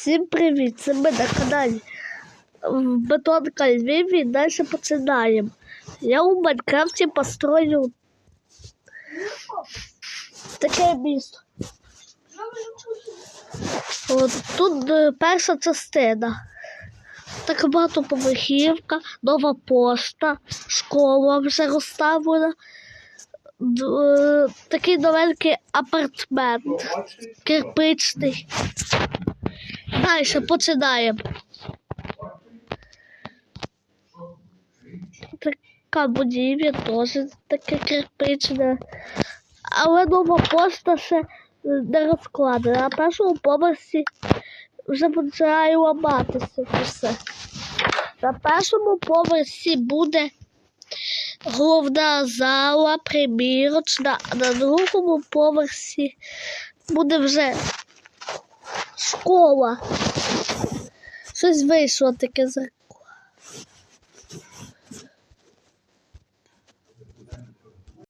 Всім привіт! Це ми на каналі Бетонка Львів і далі починаємо. Я у Майнкрафті построю таке місто. От тут е, перша частина. Так багатоповерхівка, нова пошта, школа вже розставлена. Е, Такий новенький апартмент, кирпичний. Далі починаємо. Така будівля теж таке кирпичне. Але нова пошта ще не розкладена. На першому поверсі вже починає ламатися все. На першому поверсі буде головна зала, примірочна, а на другому поверсі буде вже школа. Щось вийшло таке з